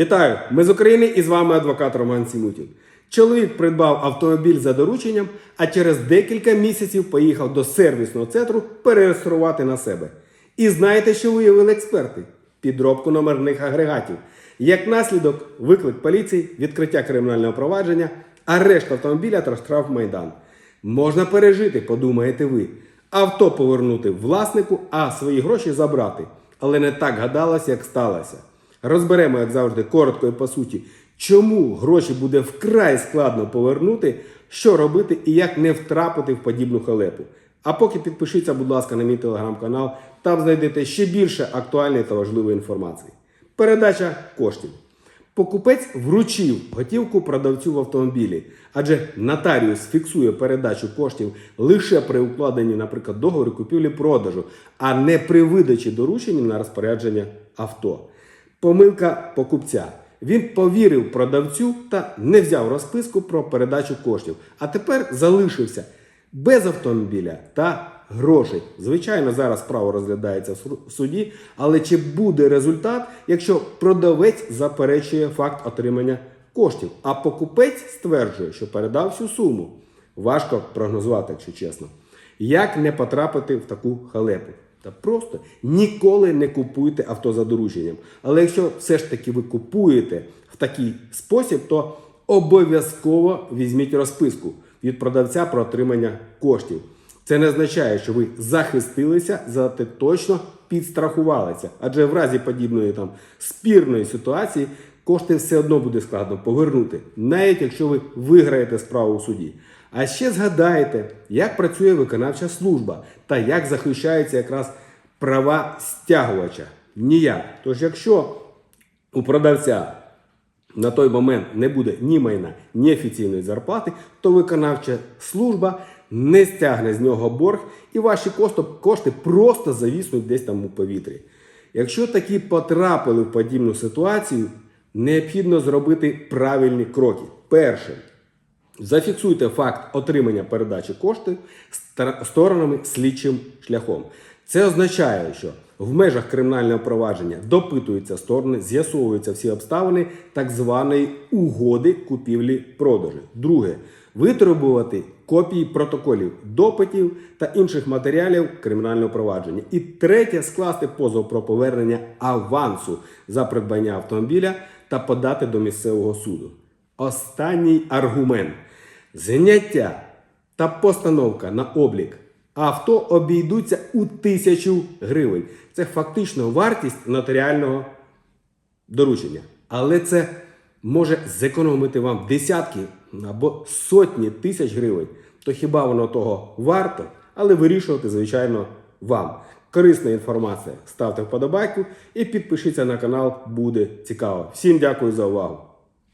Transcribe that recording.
Вітаю! Ми з України і з вами адвокат Роман Сімутін. Чоловік придбав автомобіль за дорученням, а через декілька місяців поїхав до сервісного центру перереєструвати на себе. І знаєте, що виявили експерти? Підробку номерних агрегатів. Як наслідок, виклик поліції, відкриття кримінального провадження, арешт автомобіля та штраф майдан. Можна пережити, подумаєте ви. Авто повернути власнику, а свої гроші забрати. Але не так гадалося, як сталося. Розберемо, як завжди, коротко і по суті, чому гроші буде вкрай складно повернути, що робити і як не втрапити в подібну халепу. А поки підпишіться, будь ласка, на мій телеграм-канал, там знайдете ще більше актуальної та важливої інформації. Передача коштів. Покупець вручив готівку продавцю в автомобілі, адже нотаріус фіксує передачу коштів лише при укладенні, наприклад, договору купівлі-продажу, а не при видачі доручення на розпорядження авто. Помилка покупця. Він повірив продавцю та не взяв розписку про передачу коштів, а тепер залишився без автомобіля та грошей. Звичайно, зараз справа розглядається в суді, але чи буде результат, якщо продавець заперечує факт отримання коштів, а покупець стверджує, що передав всю суму? Важко прогнозувати, якщо чесно. Як не потрапити в таку халепу? Та просто ніколи не купуйте авто за дорученням. Але якщо все ж таки ви купуєте в такий спосіб, то обов'язково візьміть розписку від продавця про отримання коштів. Це не означає, що ви захистилися, зате точно підстрахувалися. Адже в разі подібної там спірної ситуації кошти все одно буде складно повернути, навіть якщо ви виграєте справу у суді. А ще згадайте, як працює виконавча служба та як захищаються якраз права стягувача. Ніяк. Тож, якщо у продавця на той момент не буде ні майна, ні офіційної зарплати, то виконавча служба не стягне з нього борг і ваші кошти просто завіснуть десь там у повітрі. Якщо такі потрапили в подібну ситуацію, необхідно зробити правильні кроки. Перше. Зафіксуйте факт отримання передачі коштів сторонами слідчим шляхом. Це означає, що в межах кримінального провадження допитуються сторони, з'ясовуються всі обставини так званої угоди купівлі-продажі. Друге, витребувати копії протоколів допитів та інших матеріалів кримінального провадження. І третє, скласти позов про повернення авансу за придбання автомобіля та подати до місцевого суду. Останній аргумент. Зняття та постановка на облік авто обійдуться у тисячу гривень. Це фактично вартість нотаріального доручення. Але це може зекономити вам десятки або сотні тисяч гривень. То хіба воно того варто? Але вирішувати, звичайно, вам. Корисна інформація. Ставте вподобайку і підпишіться на канал, буде цікаво. Всім дякую за увагу.